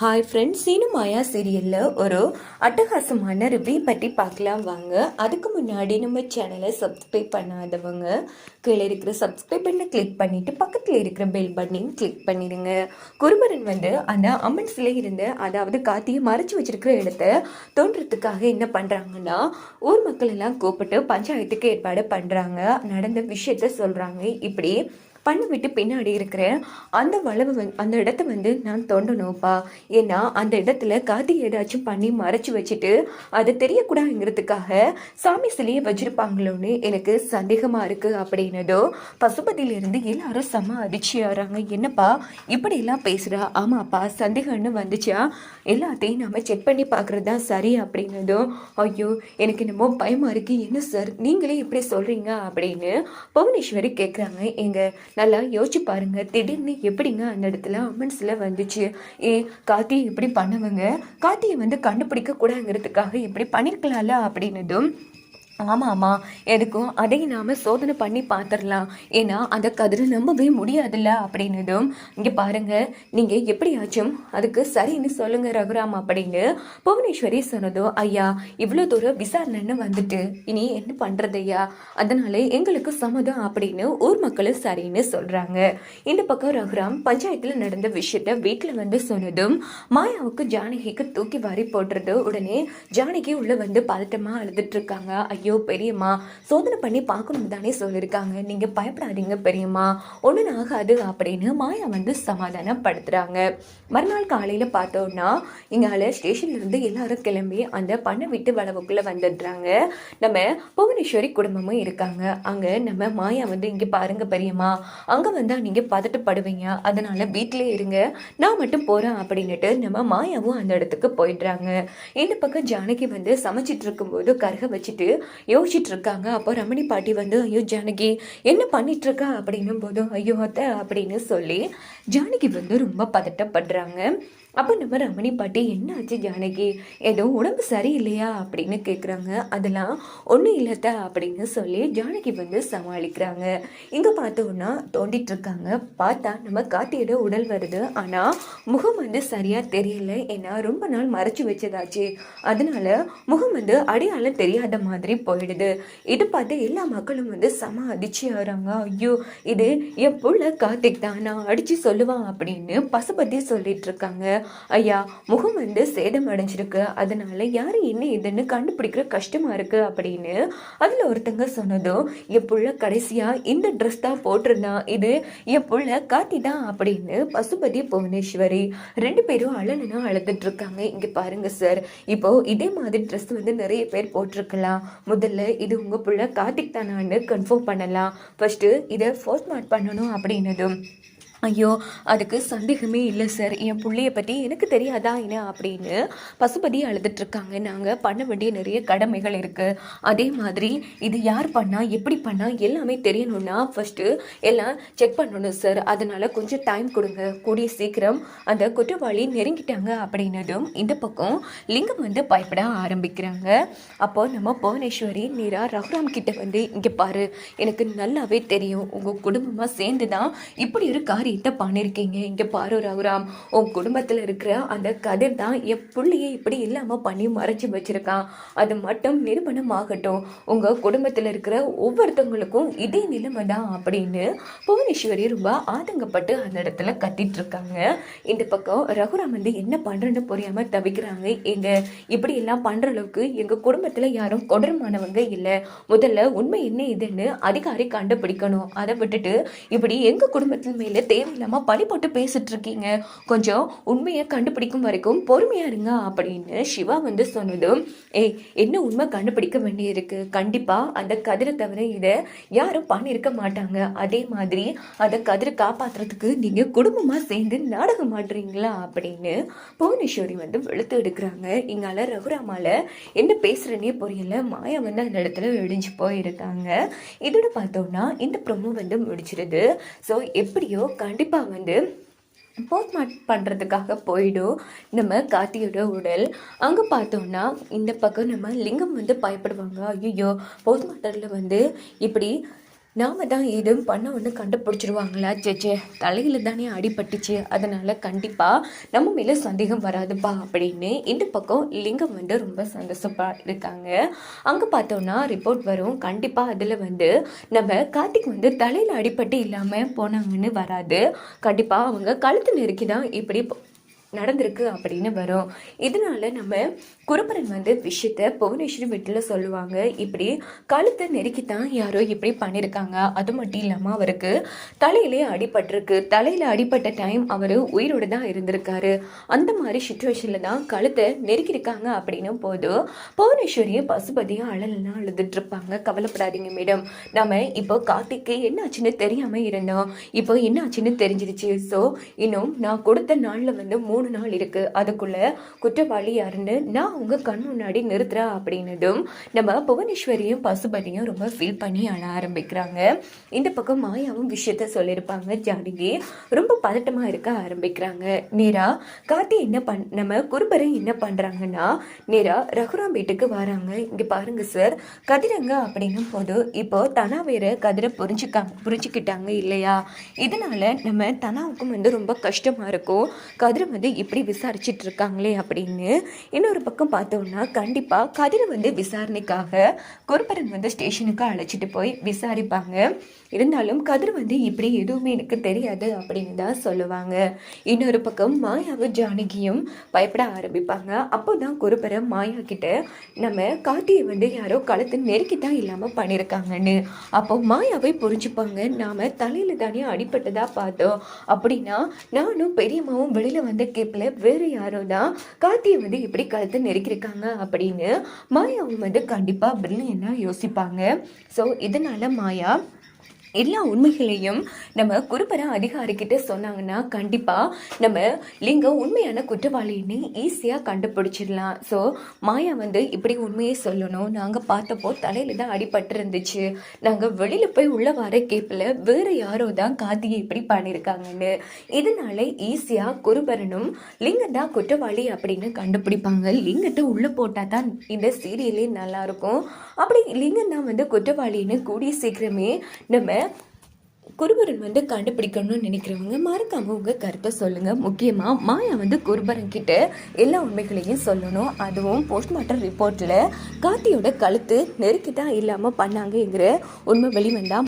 Hi friends சீனுமாயா சீரியலில் ஒரு அட்டகாசமான ரிவ்யூ பற்றி பார்க்கலாம் வாங்க. அதுக்கு முன்னாடி நம்ம சேனலை சப்ஸ்கிரைப் பண்ணாதவங்க கீழே இருக்கிற சப்ஸ்கிரைப் பண்ண கிளிக் பண்ணிவிட்டு பக்கத்தில் இருக்கிற பெல் பட்டனையும் கிளிக் பண்ணிடுங்க. குருபரன் வந்து அந்த அம்மன் சிலை இருந்து அதாவது காத்தியை மறைச்சி வச்சிருக்கிற இடத்த தோன்றதுக்காக என்ன பண்ணுறாங்கன்னா ஊர் மக்கள் எல்லாம் கூப்பிட்டு பஞ்சாயத்துக்கு ஏற்பாடு பண்ணுறாங்க நடந்த விஷயத்த சொல்கிறாங்க இப்படி பண்ணிவிட்டு பின்னாடி இருக்கிற அந்த வளவு வந் அந்த இடத்த வந்து நான் தோண்டணும்ப்பா. ஏன்னா அந்த இடத்துல காதி ஏதாச்சும் பண்ணி மறைச்சு வச்சுட்டு அது தெரியக்கூடாதுங்கிறதுக்காக சாமி சிலையை வச்சிருப்பாங்களோன்னு எனக்கு சந்தேகமாக இருக்குது அப்படின்னதோ பசுபதியிலிருந்து எல்லாரும் செம அதிர்ச்சியாகிறாங்க என்னப்பா இப்படியெல்லாம் பேசுகிறா ஆமாப்பா சந்தேகம்னு வந்துச்சா? எல்லாத்தையும் நம்ம செக் பண்ணி பார்க்குறது தான் சரி அப்படின்னதும் ஐயோ எனக்கு என்னமோ பயமாக இருக்குது என்ன சார் நீங்களே இப்படி சொல்கிறீங்க அப்படின்னு புவனேஸ்வரி கேட்குறாங்க எங்கள் நல்லா யோசிச்சு பாருங்க. திடீர்னு எப்படிங்க அந்த இடத்துல அமன்ஸில் வந்துச்சு? ஏ கார்த்தியை இப்படி பண்ணவங்க? கார்த்தியை வந்து கண்டுபிடிக்க கூடாதுங்கிறதுக்காக இப்படி பண்ணிருக்கலாம்ல அப்படின்னதும் ஆமாம் ஆமாம் எதுக்கும்? அதை நாம் சோதனை பண்ணி பார்த்துடலாம் ஏன்னா அந்த கதிரை நம்பவே முடியாதுல்ல அப்படின்னதும். இங்கே பாருங்கள் நீங்கள் எப்படியாச்சும் அதுக்கு சரின்னு சொல்லுங்க ரகுராம் அப்படின்னு புவனேஸ்வரி சொன்னதும் ஐயா இவ்வளோ தூரம் விசாரணைன்னு வந்துட்டு. இனி என்ன பண்ணுறது ஐயா? அதனால எங்களுக்கு சம்மதம் அப்படின்னு ஊர் மக்களும் சரின்னு சொல்கிறாங்க இந்த பக்கம் ரகுராம் பஞ்சாயத்தில் நடந்த விஷயத்த வீட்டில் வந்து சொன்னதும் மாயாவுக்கு ஜானகிக்கு தூக்கி வாரி போடுறது உடனே ஜானகி உள்ளே வந்து பதட்டமாக அழுதுட்டு இருக்காங்க. ஐயோ பெரியம்மா. சோதனை பண்ணி பார்க்கணும் தானே சொல்லியிருக்காங்க. நீங்கள் பயப்படாதீங்க பெரியம்மா. ஒன்றும் ஆகாது அப்படின்னு மாயா வந்து சமாதானப்படுத்துகிறாங்க மறுநாள் காலையில் பார்த்தோன்னா இங்கால ஸ்டேஷன்லேருந்து எல்லாரும் கிளம்பி அந்த பண்ணை விட்டு வளவுக்குள்ளே வந்துடுறாங்க. நம்ம புவனேஸ்வரி குடும்பமும் இருக்காங்க. அங்கே நம்ம மாயா வந்து இங்கே பாருங்க பெரியம்மா. அங்கே வந்தால் நீங்கள் பதட்டப்படுவீங்க. அதனால் வீட்டிலே இருங்க. நான் மட்டும் போகிறேன் அப்படின்னுட்டு நம்ம மாயாவும் அந்த இடத்துக்கு போயிடுறாங்க. இந்த பக்கம் ஜானகி வந்து சமைச்சிட்டு இருக்கும்போது கருக வச்சுட்டு யோசிச்சுட்டு இருக்காங்க அப்போ ரமணி பாட்டி வந்து ஐயோ ஜானகி என்ன பண்ணிட்டு அப்படின்னும் போதும் ஐயோ அத்தை அப்படின்னு சொல்லி ஜானகி வந்து ரொம்ப பதட்டப்படுறாங்க. அப்போ நம்ம ரமணி பாட்டி என்ன ஆச்சு ஜானகி? ஏதோ உடம்பு சரியில்லையா? அப்படின்னு கேட்குறாங்க அதெல்லாம் ஒன்றும் இல்லத்த அப்படின்னு சொல்லி ஜானகி வந்து சமாளிக்கிறாங்க. இங்கே பார்த்தோன்னா தோண்டிட்டு இருக்காங்க. பார்த்தா நம்ம காட்டியோட உடல் வருது. ஆனால் முகம் வந்து சரியாக தெரியல. ஏன்னா ரொம்ப நாள் மறைச்சு வச்சதாச்சு. அதனால முகம் வந்து அடையாளம் தெரியாத மாதிரி போயிடுது. இது பார்த்து எல்லா மக்களும் வந்து சம அதிர்ச்சி ஆகிறாங்க. ஐயோ இது என் புள்ள கார்த்திக் தான். நான் அடித்து சொல்லுவான் அப்படின்னு பசுபதி சொல்லிட்டு இருக்காங்க. ஐயா முகம் வந்து சேதம் அடைஞ்சிருக்கு. அதனால யார் என்ன இதுன்னு கண்டுபிடிக்கிற கஷ்டமாக இருக்குது அப்படின்னு அதில் ஒருத்தங்க சொன்னதும் என் புள்ள கடைசியாக இந்த ட்ரெஸ் தான் போட்டிருந்தான் இது என் புள்ள காத்தி தான் அப்படின்னு பசுபதி புவனேஸ்வரி ரெண்டு பேரும் அழலுனா அழுதுட்டு இருக்காங்க. இங்கே பாருங்க சார் இப்போ இதே மாதிரி ட்ரெஸ் வந்து நிறைய பேர் போட்டிருக்கலாம். முதல்ல இது உங்கள் பிள்ளை கார்த்திக் தானான்னு கன்ஃபார்ம் பண்ணலாம். ஃபர்ஸ்ட்டு இதை போஸ்ட்மார்ட் பண்ணணும் அப்படின்னதும். ஐயோ அதுக்கு சந்தேகமே இல்லை சார் என் பிள்ளைய பற்றி எனக்கு தெரியாதா என்ன அப்படின்னு பசுபதி அழுதுட்ருக்காங்க நாங்கள் பண்ண வேண்டிய நிறைய கடமைகள் இருக்குது அதே மாதிரி இது யார் பண்ணால் எப்படி பண்ணால் எல்லாமே தெரியணும்னா ஃபஸ்ட்டு எல்லாம் செக் பண்ணணும் சார் அதனால் கொஞ்சம் டைம் கொடுங்க. கூடிய சீக்கிரம் அந்த குற்றவாளி நெருங்கிட்டாங்க அப்படின்னதும் இந்த பக்கம் லிங்கம் வந்து பயப்பட ஆரம்பிக்கிறாங்க. அப்போ நம்ம புவனேஸ்வரி நீரா ரகுராம் கிட்ட வந்து இங்கே பாரு எனக்கு நல்லாவே தெரியும். உங்கள் குடும்பமாக சேர்ந்து தான் இப்படி ஒரு காரியத்தை பண்ணியிருக்கீங்க இங்கே பாரு ரகுராம் உன் குடும்பத்தில் இருக்கிற அந்த கதிர் தான் என் புள்ளையை இப்படி இல்லாமல் பண்ணி மறைச்சி வச்சிருக்கான். அது மட்டும் நிரூபணம் ஆகட்டும் உங்கள் குடும்பத்தில் இருக்கிற ஒவ்வொருத்தவங்களுக்கும் இதே நிலைமை தான் அப்படின்னு புவனேஸ்வரி ரொம்ப ஆதங்கப்பட்டு அந்த இடத்துல கத்திட்டு இருக்காங்க. இந்த பக்கம் ரகுராம் வந்து என்ன பண்ணுறேன்னு புரியாமல் தவிக்கிறாங்க. எங்க இப்படி எல்லாம் பண்ணுற அளவுக்கு எங்கள் குடும்பத்தில் யாரும் கொடூரமானவங்க இல்லை. முதல்ல உண்மை என்ன இதுன்னு அதிகாரி கண்டுபிடிக்கணும். அதை விட்டுட்டு இப்படி எங்கள் குடும்பத்தின் மேலே தேவையில்லாமல் பழி போட்டு பேசிட்டு இருக்கீங்க கொஞ்சம் உண்மையை கண்டுபிடிக்கும் வரைக்கும் பொறுமையாக இருங்க அப்படின்னு சிவா வந்து சொன்னதும் ஏய் என்ன உண்மை கண்டுபிடிக்க வேண்டியிருக்கு? கண்டிப்பாக அந்த கதிரை தவிர இதை யாரும் பண்ணியிருக்க மாட்டாங்க. அதே மாதிரி அந்த கதிரை காப்பாற்றுறதுக்கு நீங்கள் குடும்பமாக சேர்ந்து நாடகம் ஆடுறீங்களா? அப்படின்னு புவனேஸ்வரி வந்து வெளுத்து எடுக்கிறாங்க. இங்கால ரகுராமால என்ன பேசுறேனே புரியல. மாயா வந்து அந்த இடத்துல இடிஞ்சு போயிருக்காங்க. இதோட பார்த்தோம்னா இந்த ப்ரொமோ வந்து முடிச்சிருது ஸோ எப்படியோ கண்டிப்பாக வந்து போஸ்ட்மார்ட் பண்ணுறதுக்காக போயிடும். நம்ம கார்த்தியோட உடல். அங்கே பார்த்தோம்னா இந்த பக்கம் நம்ம லிங்கம் வந்து பயப்படுவாங்க. ஐயோ போஸ்ட்மார்ட்டமில் வந்து இப்படி நாம தான் எதுவும் பண்ண ஒன்று கண்டுபிடிச்சிருவாங்களா சேச்சே தலையில் தானே அடிபட்டுச்சு. அதனால் கண்டிப்பாக நம்ம மேலே சந்தேகம் வராதுப்பா அப்படின்னு இந்த பக்கம் லிங்கம் வந்து ரொம்ப சந்தோஷப்பாக இருக்காங்க. அங்கே பார்த்தோன்னா ரிப்போர்ட் வரும். கண்டிப்பாக அதில் வந்து நம்ம கார்த்திக் வந்து தலையில் அடிபட்டு இல்லாமல் போனாங்கன்னு வராது. கண்டிப்பாக அவங்க கழுத்து நெருக்கி தான் இப்படி நடந்திருக்கு அப்படின்னு வரும். இதனால நம்ம குருபரன் வந்து விஷயத்த புவனேஸ்வரி வீட்டில் சொல்லுவாங்க. இப்படி கழுத்தை நெருக்கித்தான் யாரோ இப்படி பண்ணியிருக்காங்க அது மட்டும் இல்லாமல் அவருக்கு தலையிலே அடிபட்டிருக்கு. தலையில் அடிபட்ட டைம் அவர் உயிரோடு தான் இருந்திருக்காரு. அந்த மாதிரி சுச்சுவேஷனில் தான் கழுத்தை நெருக்கியிருக்காங்க அப்படின்னும் போது புவனேஸ்வரியும் பசுபதியும் அழலாம் அழுதுட்டு இருப்பாங்க. கவலைப்படாதீங்க மேடம் நம்ம இப்போ கார்த்திக்கு என்ன ஆச்சுன்னு தெரியாமல் இருந்தோம். இப்போ என்ன ஆச்சுன்னு தெரிஞ்சிருச்சு. ஸோ இன்னும் நான் கொடுத்த நாளில் வந்து மூணு நாள் இருக்குது அதுக்குள்ளே குற்றவாளி யாருன்னு நான் அவங்க கண் முன்னாடி நிறுத்துறேன் அப்படின்னதும் நம்ம புவனேஸ்வரியும் பசுபதியும் ரொம்ப ஃபீல் பண்ணி அழ ஆரம்பிக்கிறாங்க. இந்த பக்கம் மாயாவும் விஷயத்த சொல்லியிருப்பாங்க. ஜானகி ரொம்ப பதட்டமாக இருக்க ஆரம்பிக்கிறாங்க. நேரா கார்த்தி என்ன பண் நம்ம குருபரை என்ன பண்ணுறாங்கன்னா நேரா ரகுராம் வீட்டுக்கு வராங்க. இங்கே பாருங்க சார் கதிரங்க அப்படின்னும் போது இப்போ தனா வேற கதிரை புரிஞ்சுக்காங்க புரிஞ்சுக்கிட்டாங்க இல்லையா? இதனால நம்ம தனாவுக்கும் வந்து ரொம்ப கஷ்டமாக இருக்கும். கதிரை வந்து இப்படி விசாரிச்சுட்டு இருக்காங்களே அப்படின்னு இன்னொரு பக்கம் பார்த்தோம்னா கண்டிப்பாக கதிரை வந்து விசாரணைக்காக குருபரன் வந்து ஸ்டேஷனுக்கு அழைச்சிட்டு போய் விசாரிப்பாங்க. இருந்தாலும் கதிர் வந்து இப்படி எதுவுமே எனக்கு தெரியாது அப்படின்னு தான் சொல்லுவாங்க. இன்னொரு பக்கம் மாயாவும் ஜானகியும் பயப்பட ஆரம்பிப்பாங்க. அப்போ தான் குருபரன் மாயா கிட்ட நம்ம கார்த்தியை வந்து யாரோ கழுத்து நெருக்கி தான் இல்லாமல் பண்ணியிருக்காங்கன்னு அப்போ மாயாவை புரிஞ்சுப்பாங்க. நாம் தலையில் தானே அடிப்பட்டதாக பார்த்தோம். அப்படின்னா நானும் பெரியம்மாவும் வெளியில் வந்து ஷேப்பில் வேறு யாரோ தான் கார்த்தியை வந்து இப்படி கழுத்து நெருக்கியிருக்காங்க அப்படின்னு மாயாவும் வந்து கண்டிப்பாக பிரில்லியனாக யோசிப்பாங்க. ஸோ இதனால மாயா எல்லா உண்மைகளையும் நம்ம குருபர அதிகாரிக்கிட்ட சொன்னாங்கன்னா கண்டிப்பாக நம்ம லிங்கம் உண்மையான குற்றவாளின்னு ஈஸியாக கண்டுபிடிச்சிடலாம். ஸோ மாயா வந்து இப்படி உண்மையை சொல்லணும். நாங்கள் பார்த்தப்போ தலையில் தான் அடிபட்டு இருந்துச்சு. நாங்கள் வெளியில் போய் உள்ள வர கேப்பில் வேறு யாரோ தான் கார்த்திகை இப்படி பண்ணியிருக்காங்கன்னு இதனால ஈஸியாக குருபரனும் லிங்கம் தான் குற்றவாளி அப்படின்னு கண்டுபிடிப்பாங்க. லிங்கத்தை உள்ளே போட்டால் தான் இந்த சீரியலே நல்லாயிருக்கும் அப்படி லிங்கம் தான் வந்து குற்றவாளின்னு கூடிய சீக்கிரமே நம்ம குருபரன் வந்து கண்டுபிடிக்கணும்னு நினைக்கிறவங்க மறக்காம உங்க கருத்தை சொல்லுங்க. முக்கியமா மாயா வந்து குருபரன் கிட்ட எல்லா உண்மைகளையும் சொல்லணும். அதுவும் போஸ்ட்மார்ட்டம் ரிப்போர்ட்ல கார்த்தியோட கழுத்து நெருக்கிட்டா இல்லாமல் இல்லாம பண்ணாங்கங்கிற உண்மை வெளிவந்தா